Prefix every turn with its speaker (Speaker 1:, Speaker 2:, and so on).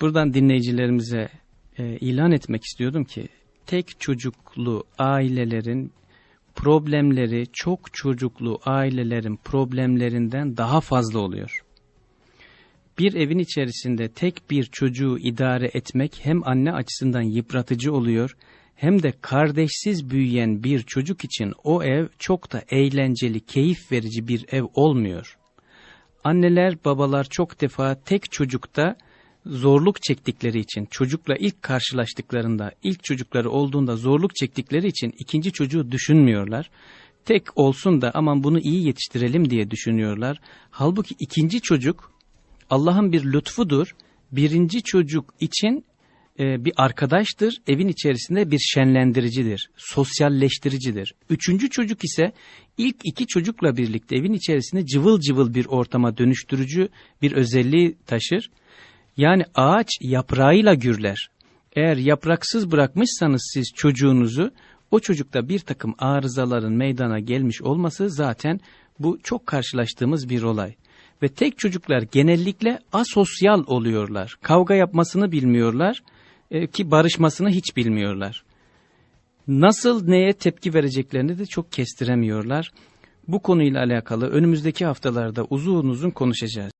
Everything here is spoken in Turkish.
Speaker 1: Buradan dinleyicilerimize e, ilan etmek istiyordum ki tek çocuklu ailelerin problemleri çok çocuklu ailelerin problemlerinden daha fazla oluyor. Bir evin içerisinde tek bir çocuğu idare etmek hem anne açısından yıpratıcı oluyor hem de kardeşsiz büyüyen bir çocuk için o ev çok da eğlenceli, keyif verici bir ev olmuyor. Anneler, babalar çok defa tek çocukta zorluk çektikleri için, çocukla ilk karşılaştıklarında, ilk çocukları olduğunda zorluk çektikleri için ikinci çocuğu düşünmüyorlar. Tek olsun da aman bunu iyi yetiştirelim diye düşünüyorlar. Halbuki ikinci çocuk Allah'ın bir lütfudur. Birinci çocuk için e, bir arkadaştır, evin içerisinde bir şenlendiricidir, sosyalleştiricidir. Üçüncü çocuk ise ilk iki çocukla birlikte evin içerisinde cıvıl cıvıl bir ortama dönüştürücü bir özelliği taşır. Yani ağaç yaprağıyla gürler. Eğer yapraksız bırakmışsanız siz çocuğunuzu, o çocukta bir takım arızaların meydana gelmiş olması zaten bu çok karşılaştığımız bir olay. Ve tek çocuklar genellikle asosyal oluyorlar. Kavga yapmasını bilmiyorlar e, ki barışmasını hiç bilmiyorlar. Nasıl neye tepki vereceklerini de çok kestiremiyorlar. Bu konuyla alakalı önümüzdeki haftalarda uzun uzun konuşacağız.